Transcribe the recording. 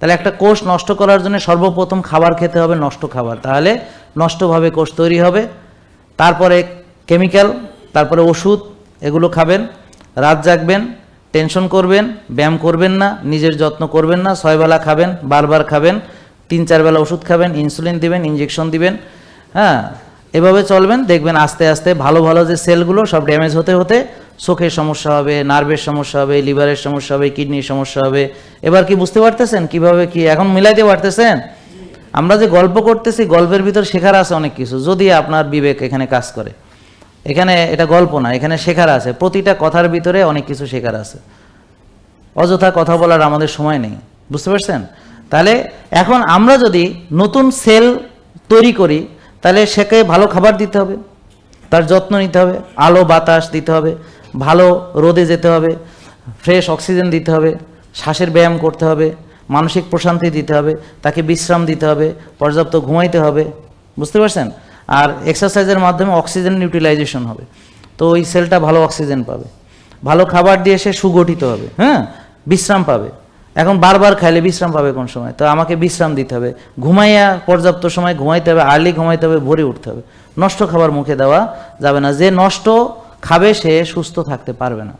তাহলে একটা কোষ নষ্ট করার জন্য সর্বপ্রথম খাবার খেতে হবে নষ্ট খাবার। তাহলে নষ্টভাবে কোষ তৈরি হবে। তারপরে কেমিক্যাল, তারপরে ওষুধ, এগুলো খাবেন। রাত জাগবেন, টেনশন করবেন, ব্যায়াম করবেন না, নিজের যত্ন করবেন না, ছয়বেলা খাবেন, বারবার খাবেন তিন চার বেলা ওষুধ খাবেন, ইনসুলিন দিবেন ইঞ্জেকশন দিবেন হ্যাঁ এভাবে চলবেন, দেখবেন আস্তে আস্তে ভালো ভালো যে সেলগুলো সব ড্যামেজ হতে হতে চোখের সমস্যা হবে, নার্ভের সমস্যা হবে, লিভারের সমস্যা হবে, কিডনির সমস্যা হবে। এবার কি বুঝতে পারতেছেন কীভাবে কি এখন মিলাইতে পারতেছেন? আমরা যে গল্প করতেছি, গল্পের ভিতর শেখার আছে অনেক কিছু, যদি আপনার বিবেক এখানে কাজ করে। এখানে এটা গল্প না, এখানে শেখার আছে, প্রতিটা কথার ভিতরে অনেক কিছু শেখার আছে। অযথা কথা বলার আমাদের সময় নেই, বুঝতে পারছেন? তাহলে এখন আমরা যদি নতুন সেল তৈরি করি, তাহলে সেকে ভালো খাবার দিতে হবে, তার যত্ন নিতে হবে, আলো, বাতাস দিতে হবে ভালো রোদে যেতে হবে ফ্রেশ অক্সিজেন দিতে হবে, শ্বাসের ব্যায়াম করতে হবে, মানসিক প্রশান্তি দিতে হবে, তাকে বিশ্রাম দিতে হবে, পর্যাপ্ত ঘুমাইতে হবে, বুঝতে পারছেন? আর এক্সারসাইজের মাধ্যমে অক্সিজেন ইউটিলাইজেশন হবে। তো ওই সেলটা ভালো অক্সিজেন পাবে। ভালো খাবার দিয়ে সে সুগঠিত হবে হ্যাঁ? বিশ্রাম পাবে। এখন বারবার খাইলে বিশ্রাম পাবে কোন সময়? তো আমাকে বিশ্রাম দিতে হবে। ঘুমাইয়া পর্যাপ্ত সময় ঘুমাইতে হবে আর্লি ঘুমাইতে হবে, ভরে উঠতে হবে। নষ্ট খাবার মুখে দেওয়া যাবে না। যে নষ্ট খাবে সে সুস্থ থাকতে পারবে না।